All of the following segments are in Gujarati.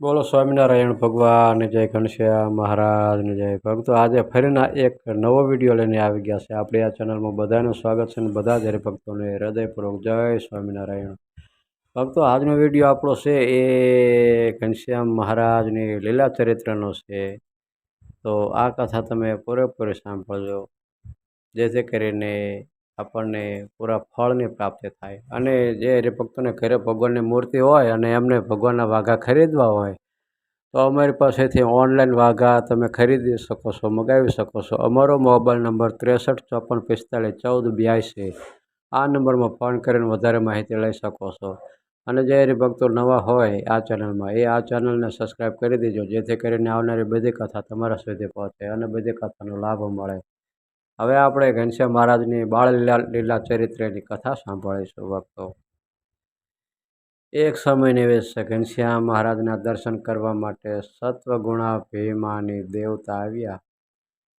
બોલો સ્વામિનારાયણ ભગવાન, જય ઘનશ્યામ મહારાજને જય ભક્તો આજે ફરીના એક નવો વીડિયો લઈને આવી ગયા છે. આપણે આ ચેનલમાં બધાનું સ્વાગત છે અને બધા જ હરિભક્તોને હૃદયપૂર્વક જય સ્વામિનારાયણ. ભક્તો, આજનો વીડિયો આપણો છે એ ઘનશ્યામ મહારાજની લીલા ચરિત્રનો છે. તો આ કથા તમે પૂરેપૂરી સાંભળજો. જેથી કરીને આપણને પૂરા ફળની પ્રાપ્તિ થાય. અને જે હરિભક્તોને ઘરે ભગવાનની મૂર્તિ હોય અને એમને ભગવાનના વાઘા ખરીદવા હોય, તો અમારી પાસેથી ઓનલાઈન વાઘા તમે ખરીદી શકો છો, મગાવી શકો છો. અમારો મોબાઈલ નંબર ત્રેસઠ, ચોપન, પિસ્તાળીસ, ચૌદ, બ્યાસી. આ નંબરમાં ફોન કરીને વધારે માહિતી લઈ શકો છો. અને જે હરિભક્તો નવા હોય આ ચેનલમાં, એ આ ચેનલને સબસ્ક્રાઈબ કરી દેજો, જેથી કરીને આવનારી બધી કથા તમારા સુધી પહોંચે અને બધી કથાનો લાભ મળે. હવે આપણે ઘનશ્યામ મહારાજની બાળ લીલા ચરિત્રની કથા સાંભળીશું, ભક્તો. એક સમય નિવેશ છે, ઘનશ્યામ મહારાજના દર્શન કરવા માટે સત્વગુણાભિમાની દેવતા આવ્યા.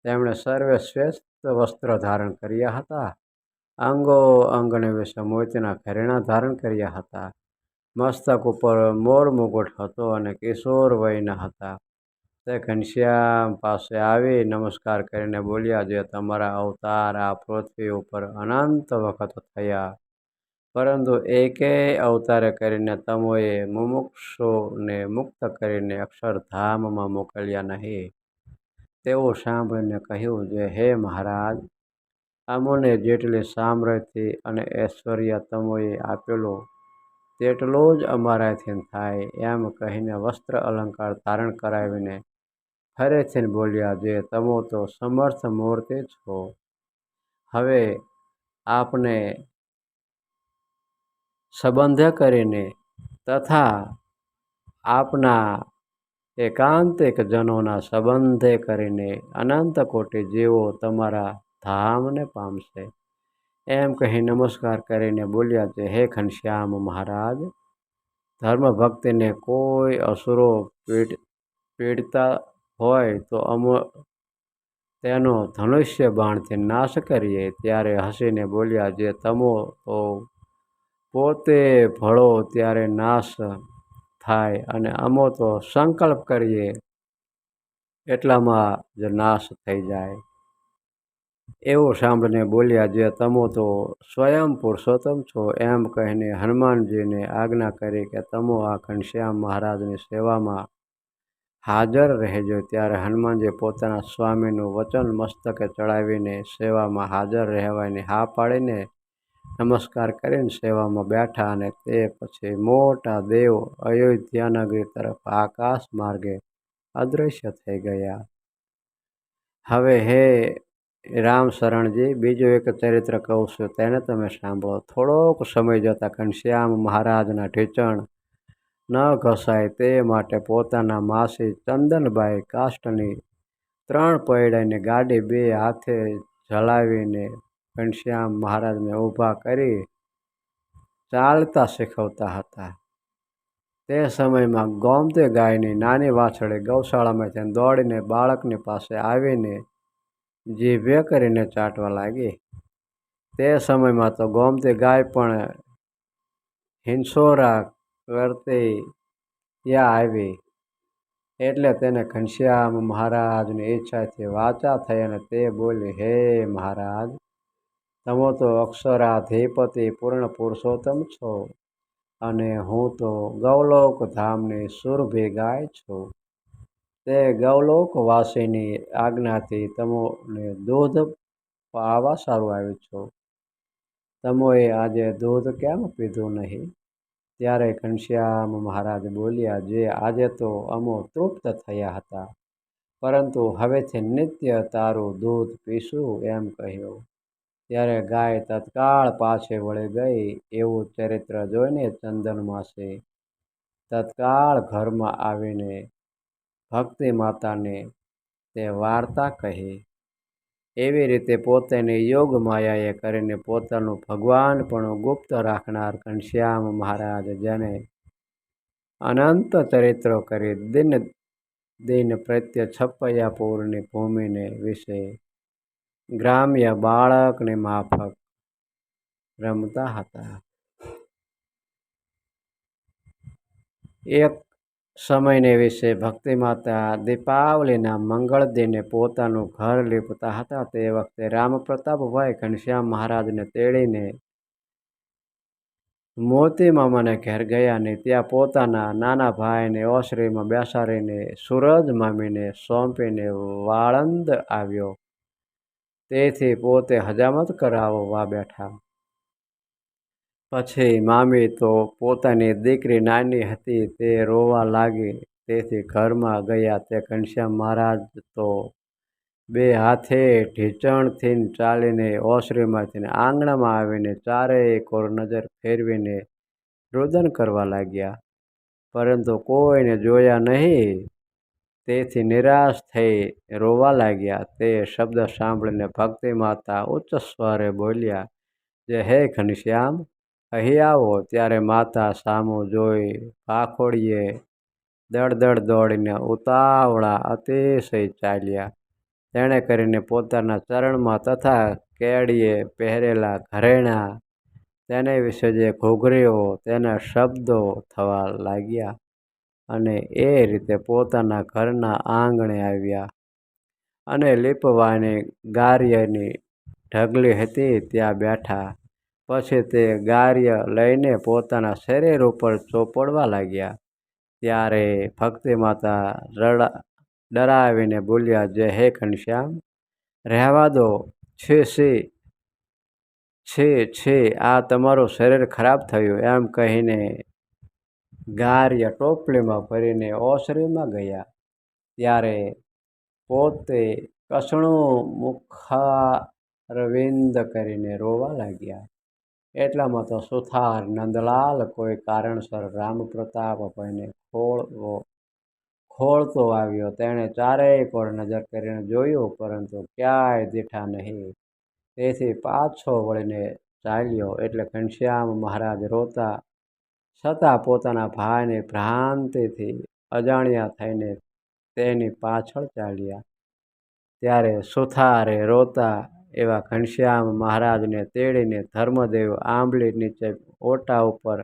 તેમણે સર્વે શ્રેષ્ઠ વસ્ત્ર ધારણ કર્યા હતા. અંગો અંગને વિશે મોતીના ઘરેણા ધારણ કર્યા હતા. મસ્તક ઉપર મોર મુગુટ હતો અને કિશોર વયના હતા. તે ઘનશ્યામ પાસે આવી નમસ્કાર કરીને બોલ્યા, જે તમારા અવતાર આ પૃથ્વી ઉપર અનંત વખત થયા. પરંતુ એકેય અવતારે કરીને તમોએ મુમુક્ષુને મુક્ત કરીને અક્ષરધામમાં મોકલ્યા નહીં. તેઓ સાંભળીને કહ્યું, જે હે મહારાજ, અમોને જેટલી સામ્રાજ્ય અને ઐશ્વર્ય તમોએ આપેલું, તેટલું જ અમારાથી થાય. એમ કહીને વસ્ત્ર અલંકાર ધારણ કરાવીને ફરીથી બોલ્યા, જે તમો તો સમર્થ મૂર્તિ છો. હવે આપને સંબંધ કરીને તથા આપના એકાંતિક જનોના સંબંધે કરીને અનંત કોટી જીવો તમારા ધામને પામશે. એમ કહી નમસ્કાર કરીને બોલ્યા છે હે ઘનશ્યામ મહારાજ ધર્મ ભક્તિને કોઈ અસુરો પીડ, પીડતા હોય તો અમો તેનો ધનુષ્ય બાણથી નાશ કરીએ. ત્યારે હસીને બોલ્યા, જે તમો તો પોતે ભળો ત્યારે નાશ થાય અને અમો તો સંકલ્પ કરીએ એટલામાં જ નાશ થઈ જાય. એવું સાંભળીને બોલ્યા, જે તમો તો સ્વયં પુરુષોત્તમ છો. એમ કહીને હનુમાનજીને આજ્ઞા કરી કે, તમો આ ઘનશ્યામ મહારાજની સેવામાં હાજર રહેજો ત્યારે હનુમાનજી પોતાના સ્વામીનું વચન મસ્તકે ચડાવીને સેવામાં હાજર રહેવાની હા પાડીને નમસ્કાર કરીને સેવામાં બેઠા અને તે પછી મોટા દેવ અયોધ્યાનગરી તરફ આકાશ માર્ગે અદૃશ્ય થઈ ગયા. હવે હે રામ શરણજી, બીજું એક ચરિત્ર કહું છું, તેને તમે સાંભળો. થોડોક સમય જતાં ઘનશ્યામ મહારાજના ઢીચણ ન ઘસાય. તે માટે પોતાના માસી ચંદનબાઈ કાષ્ટની ત્રણ પૈડાની ગાડી બે હાથે જલાવીને ઘનશ્યામ મહારાજને ઊભા કરી ચાલતા શીખવતા હતા. તે સમયમાં ગોમતી ગાયની નાની વાછડી ગૌશાળામાંથી દોડીને બાળકની પાસે આવીને જીભે કરીને ચાટવા લાગી. તે સમયમાં તો ગોમતી ગાય પણ હિંસોરા કરતી ત્યાં આવી. એટલે તેને ઘનશ્યામ મહારાજની ઈચ્છાથી વાચા થઈ અને તે બોલી, હે મહારાજ, તમે તો અક્ષરાધિપતિ પૂર્ણ પુરુષોત્તમ છો અને હું તો ગૌલોક ધામની સુરભી ગાય છું. તે ગૌલોકવાસીની આજ્ઞાથી તમોને દૂધ પાવા સારું આવ્યું છું. તમોએ આજે દૂધ કેમ પીધું નહીં? ત્યારે ઘનશ્યામ મહારાજ બોલ્યા, જે આજે તો અમો તૃપ્ત થયા હતા, પરંતુ હવેથી નિત્ય તારું દૂધ પીશું, એમ કહ્યું. ત્યારે ગાય તત્કાળ પાછે વળી ગઈ, એવું ચરિત્ર જોઈને ચંદન માસે તત્કાળ ઘરમાં આવીને ભક્તિ માતાને તે વાર્તા કહી. એવી રીતે પોતેને યોગ માયાએ કરીને પોતાનું ભગવાન પણ ગુપ્ત રાખનાર ઘનશ્યામ મહારાજ જેને અનંત ચરિત્રો કરી દિન દિન પ્રત્યે છપૈયાપુરની ભૂમિને વિશે ગ્રામ્ય બાળકને માફક રમતા હતા. એક સમયને વિશે ભક્તિ માતા દીપાવલીના મંગળ દિને પોતાનું ઘર લીપતા હતા. તે વખતે રામપ્રતાપભાઈ ઘનશ્યામ મહારાજને તેડીને મોતી મામાને ઘેર ગયા ને ત્યાં પોતાના નાના ભાઈને ઓસરીમાં બેસાડીને સૂરજ મામીને સોંપીને વાળંદ આવ્યો. તેથી પોતે હજામત કરાવવા બેઠા. પછી મામી તો પોતાની દીકરી નાની હતી, તે રોવા લાગી. તેથી ઘરમાં ગયા તે ઘનશ્યામ મહારાજ તો બે હાથે ઢીંચણથી ચાલીને ઓસરીમાંથી આંગણામાં આવીને ચારેય કોર નજર ફેરવીને રુદન કરવા લાગ્યા. પરંતુ કોઈને જોયા નહીં. તેથી નિરાશ થઈ રોવા લાગ્યા. તે શબ્દ સાંભળીને ભક્તિ માતા ઉચ્ચ સ્વરે બોલ્યા, જે હે ઘનશ્યામ અહીં આવો, ત્યારે માતા સામો જોઈ પાખોડીએ દળદળ દોડીને ઉતાવળા અતિશય ચાલ્યા. તેણે કરીને પોતાના ચરણમાં તથા કેડીએ પહેરેલા ઘરેણાં, તેને વિશે જે ઘૂઘરીઓ, તેના શબ્દો થવા લાગ્યા અને એ રીતે પોતાના ઘરના આંગણે આવ્યા. અને લીપવાની ગારિયાની ઢગલી હતી ત્યાં બેઠા. પછી તે ગાર્ય લઈને પોતાના શરીર ઉપર ચોપડવા લાગ્યા. ત્યારે ભક્તિ માતા રડા ડરાવીને બોલ્યા જે હે ઘનશ્યામ, રહેવા દો. છે છે છે છે, આ તમારું શરીર ખરાબ થયું. એમ કહીને ગાર્ય ટોપલીમાં ભરીને ઓસરીમાં ગયા. ત્યારે પોતે કસણું મુખારવિંદ કરીને રોવા લાગ્યા. એટલામાં તો સુથાર નંદલાલ કોઈ કારણસર રામપ્રતાપ રામપ્રતાપભાઈને ખોળવો ખોળતો આવ્યો. તેણે ચારેય કોર નજર કરીને જોયું, પરંતુ ક્યાંય દીઠા નહીં. તેથી પાછો વળીને ચાલ્યો એટલે ઘનશ્યામ મહારાજ રોતા છતાં પોતાના ભાઈની ભ્રાંતિથી અજાણ્યા થઈને તેની પાછળ ચાલ્યા. ત્યારે સુથારે રોતા એવા ઘનશ્યામ મહારાજને તેડીને ધર્મદેવ આંબલી નીચે ઓટા ઉપર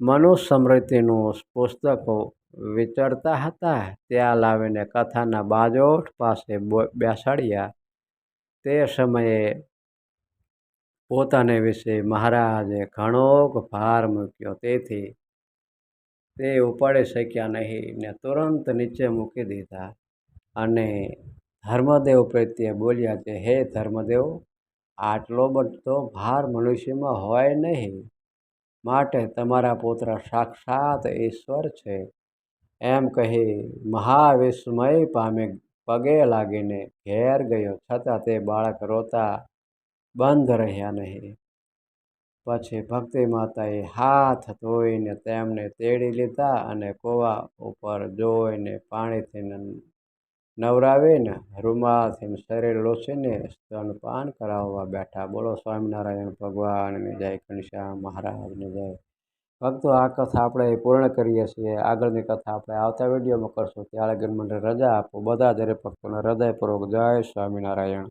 મનુસ્મૃતિનું પુસ્તકો વિચરતા હતા. ત્યાં લાવીને કથાના બાજોઠ પાસે બેસાડ્યા. તે સમયે પોતાને વિશે મહારાજે ઘણો ભાર મૂક્યો. તેથી તે ઉપાડી શક્યા નહીં ને તુરંત નીચે મૂકી દીધા અને ધર્મદેવ પ્રત્યે બોલ્યા કે, હે ધર્મદેવ આટલો બધો ભાર મનુષ્યમાં હોય નહીં. માટે તમારા પુત્ર સાક્ષાત ઈશ્વર છે. એમ કહી મહાવિસ્મય પામે પગે લાગીને ઘેર ગયો. છતાં તે બાળક રોતા બંધ રહ્યા નહીં. પછી ભક્તિ માતાએ હાથ ધોઈને તેમને તેડી લીધા અને કોવા ઉપર જોઈને પાણીથી નવરાવીને રૂમાલથી શરીર લોસીને સ્તનપાન કરાવવા બેઠા. બોલો સ્વામિનારાયણ ભગવાનની જય ઘનશ્યામ મહારાજની જય. ભક્તો, આ કથા આપણે પૂર્ણ કરીએ છીએ. આગળની કથા આપણે આવતા વિડીયોમાં કરશું. ત્યારે લગન રજા આપો. બધા દરેક ભક્તોને હૃદયપૂર્વક જય સ્વામિનારાયણ.